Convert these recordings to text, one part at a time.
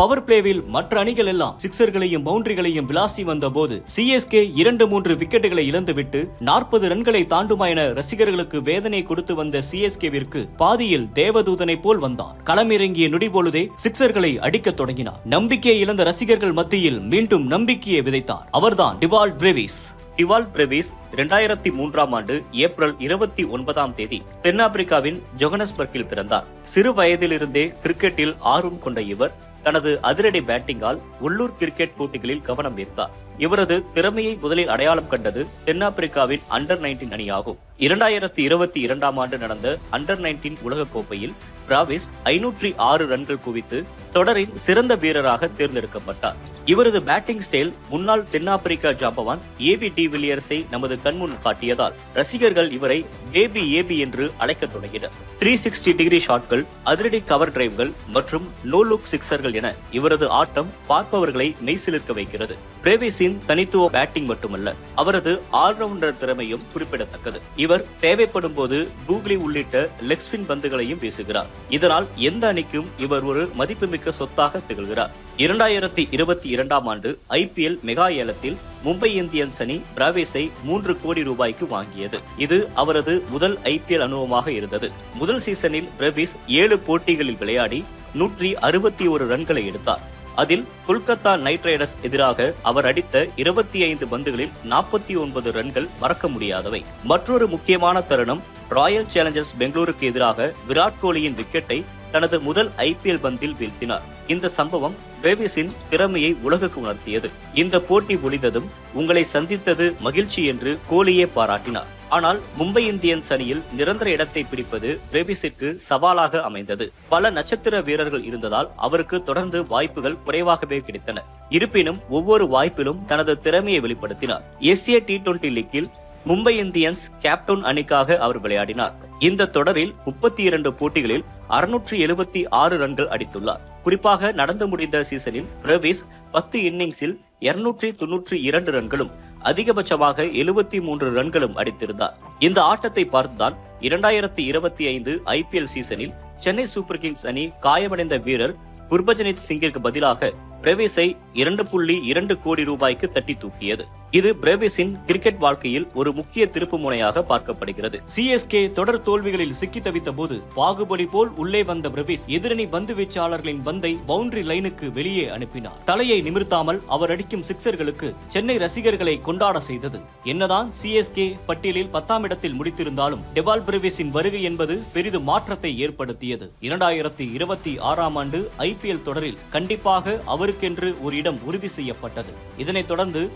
Power பிளேவில் மற்ற அணிகள் எல்லாம் சிக்சர்களையும் பவுண்டரிகளையும் விளாசி வந்த போது சிஎஸ்கே இரண்டு மூன்று விக்கெட்டுகளை இழந்துவிட்டு நாற்பது ரன்களை தாண்டுமா என ரசிகர்களுக்கு வேதனை கொடுத்து வந்த சிஎஸ்கேவிற்கு பாதியில் தேவதூதனை போல் வந்தார். களமிறங்கிய நொடி பொழுதே சிக்சர்களை அடிக்கத் தொடங்கினார். நம்பிக்கையை இழந்த ரசிகர்கள் மத்தியில் மீண்டும் நம்பிக்கையை விதைத்தார். அவர்தான் டிவால்ட் பிரேவிஸ் டிவால்ட் பிரேவிஸ் இரண்டாயிரத்தி மூன்றாம் ஆண்டு ஏப்ரல் இருபத்தி ஒன்பதாம் தேதி தென்னாப்பிரிக்காவின் ஜொகனஸ்பர்க்கில் பிறந்தார். சிறு வயதிலிருந்தே கிரிக்கெட்டில் ஆர்வம் கொண்ட இவர் தனது அதிரடி பேட்டிங்கால் உள்ளூர் கிரிக்கெட் போட்டிகளில் கவனம் ஈர்த்தார். இவரது திறமையை முதலில் அடையாளம் கண்டது தென்னாப்பிரிக்காவின் அண்டர் நைன்டீன் அணியாகும். இரண்டாயிரத்தி இருபத்தி இரண்டாம் ஆண்டு நடந்த அண்டர் நைன்டீன் உலகக்கோப்பையில் பிராவிஸ் ஐநூற்றி ஆறு ரன்கள் குவித்து தொடரின் சிறந்த வீரராக தேர்ந்தெடுக்கப்பட்டார். இவரது பேட்டிங் ஸ்டைல் முன்னாள் தென்னாப்பிரிக்கா ஜாம்பவான் ஏபி டி வில்லியர்ஸை நமது கண்முன் காட்டியதால் ரசிகர்கள் இவரை ஏபி ஏபி என்று அழைக்க தொடங்கினர். த்ரீ சிக்ஸ்டி டிகிரி ஷாட்கள் அதிரடி கவர் டிரைவ்கள் மற்றும் நோ லுக் சிக்சர்கள் என இவரது ஆட்டம் பார்ப்பவர்களை மெய்சிலிருக்க வைக்கிறது. பிரேவிஸின் தனித்துவ பேட்டிங் மட்டுமல்ல அவரது ஆல்ரவுண்டர் திறமையும் குறிப்பிடத்தக்கது. இவர் தேவைப்படும் போது கூகுளி உள்ளிட்ட லெக்ஸ்பின் பந்துகளையும் வீசுகிறார். இதனால் எந்த அணிக்கும் இவர் ஒரு மதிப்புமிக்க சொத்தாக திகழ்கிறார். இரண்டாயிரத்தி இருபத்தி இரண்டாம் ஆண்டு ஐபிஎல் மெகா ஏலத்தில் மும்பை இந்தியன்ஸ் அணி பிராவேஸை மூன்று கோடி ரூபாய்க்கு வாங்கியது. இது அவரது முதல் ஐபிஎல் அனுபவமாக இருந்தது. முதல் சீசனில் பிரவிஸ் ஏழு போட்டிகளில் விளையாடி நூற்றி அறுபத்தி ஒரு ரன்களை எடுத்தார். அதில் கொல்கத்தா நைட் ரைடர்ஸ் எதிராக அவர் அடித்த இருபத்தி ஐந்து பந்துகளில் நாற்பத்தி ஒன்பது ரன்கள் மறக்க முடியாதவை. மற்றொரு முக்கியமான தருணம் ராயல் சேலஞ்சர்ஸ் பெங்களூருக்கு எதிராக விராட் கோலியின் விக்கெட்டை தனது முதல் ஐபிஎல் பந்தில் வீழ்த்தினார். இந்த சம்பவம் டேவிஸின் திறமையை உலகுக்கு உணர்த்தியது. இந்த போட்டி முடிந்ததும் உங்களை சந்தித்தது மகிழ்ச்சி என்று கோலியே பாராட்டினார். ஆனால் மும்பை இந்தியன்ஸ் அணியில் நிரந்தர இடத்தை பிடிப்பது பிரேவிஸிற்கு சவாலாக அமைந்தது. பல நட்சத்திர வீரர்கள் இருந்ததால் அவருக்கு தொடர்ந்து வாய்ப்புகள் குறைவாகவே கிடைத்தன. இருப்பினும் ஒவ்வொரு வாய்ப்பிலும் தனது திறமையை வெளிப்படுத்தினார். எஸ்ஏ டி டுவெண்டி லீக்கில் மும்பை இந்தியன்ஸ் கேப்டவுன் அணிக்காக அவர் விளையாடினார். இந்த தொடரில் முப்பத்தி இரண்டு போட்டிகளில் அறுநூற்றி எழுபத்தி ஆறு ரன்கள் அடித்துள்ளார். குறிப்பாக நடந்து முடிந்த சீசனில் பிரவிஸ் பத்து இன்னிங்ஸில் இருநூற்றி தொன்னூற்றி இரண்டு ரன்களும் அதிகபட்சமாக எழுபத்தி மூன்று ரன்களும் அடித்திருந்தார். இந்த ஆட்டத்தை பார்த்துதான் இரண்டாயிரத்தி இருபத்தி ஐந்து ஐபிஎல் சீசனில் சென்னை சூப்பர் கிங்ஸ் அணி காயமடைந்த வீரர் குர்பஜனித் சிங்கிற்கு பதிலாக பிரவேசை இரண்டு புள்ளி இரண்டு கோடி ரூபாய்க்கு தட்டி தூக்கியது. இது பிரேவிஸின் கிரிக்கெட் வாழ்க்கையில் ஒரு முக்கிய திருப்பு முனையாக பார்க்கப்படுகிறது. சிஎஸ்கே தொடர் தோல்விகளில் சிக்கி தவித்த போது பாகுபலி போல் உள்ளே வந்த பிரேவிஸ் எதிரணி பந்து வீச்சாளர்களின் பந்தை பவுண்டரி லைனுக்கு வெளியே அனுப்பினார். தலையை நிமிர்த்தாமல் அவர் அடிக்கும் சிக்சர்களுக்கு சென்னை ரசிகர்களை கொண்டாட செய்தது. என்னதான் சிஎஸ்கே பட்டியலில் பத்தாம் இடத்தில் முடித்திருந்தாலும் டெபால் பிரேவிஸின் வருகை என்பது பெரிதும் மாற்றத்தை ஏற்படுத்தியது. இரண்டாயிரத்தி இருபத்தி ஆறாம் ஆண்டு ஐபிஎல் தொடரில் கண்டிப்பாக அவருக்கென்று ஒரு இடம் உறுதி செய்யப்பட்டது. இதனைத் தொடர்ந்து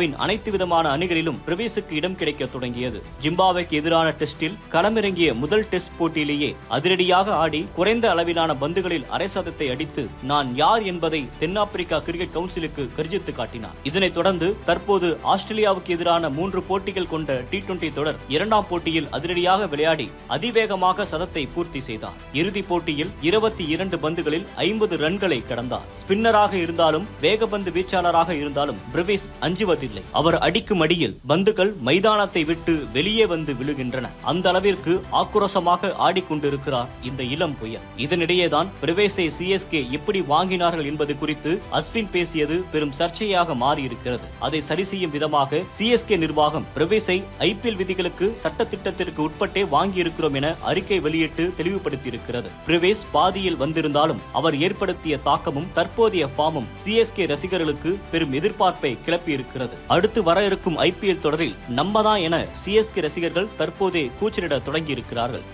இந்தியாவின் அனைத்து விதமான அணிகளிலும் பிரவேசுக்கு இடம் கிடைக்க தொடங்கியது. ஜிம்பாவேக்கு எதிரான டெஸ்டில் களமிறங்கிய முதல் டெஸ்ட் போட்டியிலேயே அதிரடியாக ஆடி குறைந்த அளவிலான பந்துகளில் அரைசதத்தை அடித்து நான் யார் என்பதை தென்னாப்பிரிக்கா கிரிக்கெட் கவுன்சிலுக்கு கர்ஜித்து காட்டினார். இதனைத் தொடர்ந்து தற்போது ஆஸ்திரேலியாவுக்கு எதிரான மூன்று போட்டிகள் கொண்ட டி டுவெண்டி தொடர் இரண்டாம் போட்டியில் அதிரடியாக விளையாடி அதிவேகமாக சதத்தை பூர்த்தி செய்தார். இறுதிப் போட்டியில் இருபத்தி இரண்டு பந்துகளில் ஐம்பது ரன்களை கடந்தார். ஸ்பின்னராக இருந்தாலும் வேகபந்து வீச்சாளராக இருந்தாலும் பிரவிஸ் அஞ்சுவதி இல்லை அவர் அடிக்கும் அடியில் பந்துகள் மைதானத்தை விட்டு வெளியே வந்து விழுகின்றன. அந்த அளவிற்கு ஆக்ரோஷமாக ஆடிக்கொண்டிருக்கிறார் இந்த இளம் புயல். இதனிடையேதான் பிரவேசை சிஎஸ்கே எப்படி வாங்கினார்கள் என்பது குறித்து அஸ்வின் பேசியது பெரும் சர்ச்சையாக மாறியிருக்கிறது. அதை சரி செய்யும் விதமாக சிஎஸ்கே நிர்வாகம் பிரவேசை ஐபிஎல் விதிகளுக்கு சட்டத்திட்டத்திற்கு உட்பட்டே வாங்கியிருக்கிறோம் என அறிக்கை வெளியிட்டு தெளிவுபடுத்தியிருக்கிறது. பிரவேஸ் பாதியில் வந்திருந்தாலும் அவர் ஏற்படுத்திய தாக்கமும் தற்போதைய ஃபார்மும் சிஎஸ்கே ரசிகர்களுக்கு பெரும் எதிர்பார்ப்பை கிளப்பியிருக்கிறது. அடுத்து வர இருக்கும் ஐபிஎல் தொடரில் நம்மதான் என சிஎஸ்கே ரசிகர்கள் தற்போதே கூச்சலிட தொடங்கியிருக்கிறார்கள்.